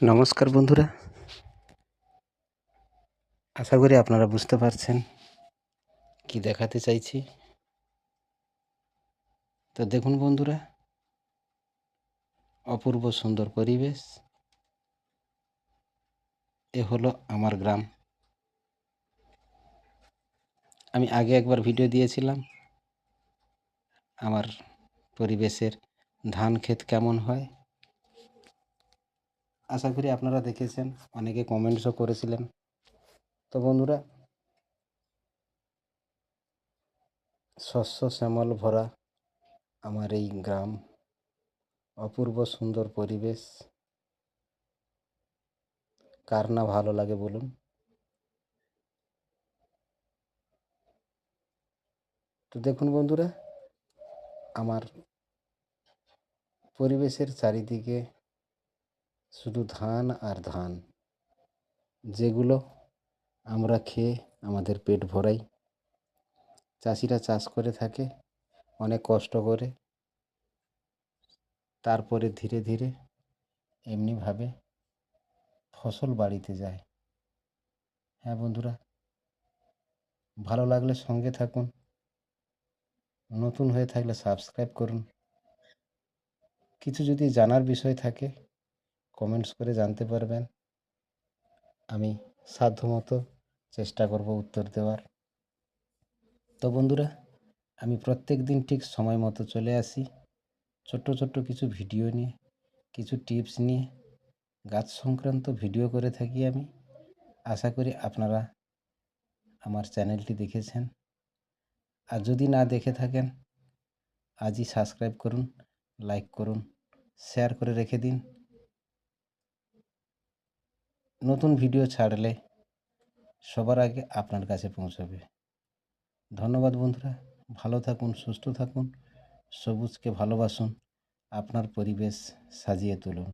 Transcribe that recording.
নমস্কার বন্ধুরা। আশা করি আপনারা বুঝতে পারছেন কি দেখাতে চাইছি। তো দেখুন বন্ধুরা, অপূর্ব সুন্দর পরিবেশ। এ হলো আমার গ্রাম। আমি আগে একবার ভিডিও দিয়েছিলাম আমার পরিবেশের ধান ক্ষেত কেমন হয়। আশা করি আপনারা দেখেছেন, অনেকে কমেন্টসও করেছিলেন। তো বন্ধুরা, শস্য শ্যামল ভরা আমার এই গ্রাম, অপূর্ব সুন্দর পরিবেশ। কার না ভালো লাগে বলুন? তো দেখুন বন্ধুরা, আমার পরিবেশের চারিদিকে শুধু ধান আর ধান। যেগুলো আমরা খেয়ে আমাদের পেট ভরাই। চাষিরা চাষ করে থাকে, অনেক কষ্ট করে। তারপরে ধীরে ধীরে এমনিভাবে ফসল বাড়িতে যায়। হ্যাঁ বন্ধুরা, ভালো লাগলে সঙ্গে থাকুন। নতুন হয়ে থাকলে সাবস্ক্রাইব করুন। কিছু যদি জানার বিষয় থাকে কমেন্টস করে জানতে পারবেন। আমি সাধ্যমতো চেষ্টা করব উত্তর দেওয়ার। তো বন্ধুরা, আমি প্রত্যেক দিন ঠিক সময় মতো চলে আসি। ছোট্ট ছোট্ট কিছু ভিডিও নিয়ে, কিছু টিপস নিয়ে, গাছ সংক্রান্ত ভিডিও করে থাকি আমি। আশা করি আপনারা আমার চ্যানেলটি দেখেছেন। আর যদি না দেখে থাকেন, আজই সাবস্ক্রাইব করুন, লাইক করুন, শেয়ার করে রেখে দিন। নতুন ভিডিও ছাড়লে সবার আগে আপনার কাছে পৌঁছাবে। ধন্যবাদ বন্ধুরা, ভালো থাকুন, সুস্থ থাকুন, সবুজকে ভালোবাসুন, আপনার পরিবেশ সাজিয়ে তুলুন।